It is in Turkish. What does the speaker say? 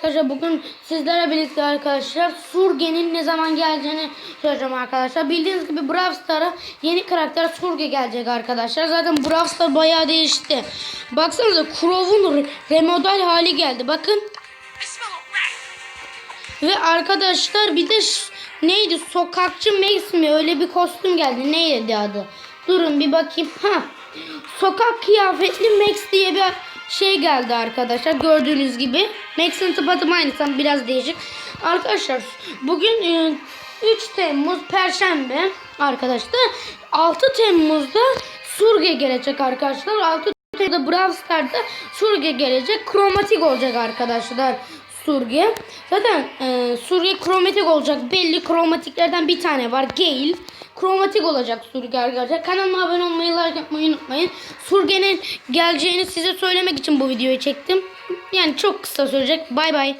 arkadaşlar bugün sizlerle birlikte arkadaşlar Surge'nin ne zaman geleceğini söyleyeceğim arkadaşlar. Bildiğiniz gibi Brawl Stars'a yeni karakter Surge gelecek arkadaşlar. Zaten Brawl Stars bayağı değişti. Baksanıza Crow'un re- remodel hali geldi. Bakın. Ve arkadaşlar bir de neydi sokakçı Max mi öyle bir kostüm geldi. Neydi adı? Durun bir bakayım. Ha. Sokak kıyafetli Max diye bir şey geldi arkadaşlar. Gördüğünüz gibi. Max'in tıpatıp aynısı biraz değişik. Arkadaşlar bugün e, 3 Temmuz Perşembe arkadaşlar. 6 Temmuz'da Surge gelecek arkadaşlar. 6 Temmuz'da Brawl Stars'da Surge gelecek. Kromatik olacak arkadaşlar. Surge. Zaten e, Surge kromatik olacak. Belli kromatiklerden bir tane var. Gale. Kromatik olacak Surge arkadaşlar. Kanalıma abone olmayı, like yapmayı unutmayın. Surge'nin geleceğini size söylemek için bu videoyu çektim. Yani çok kısa sürecek. Bay bay.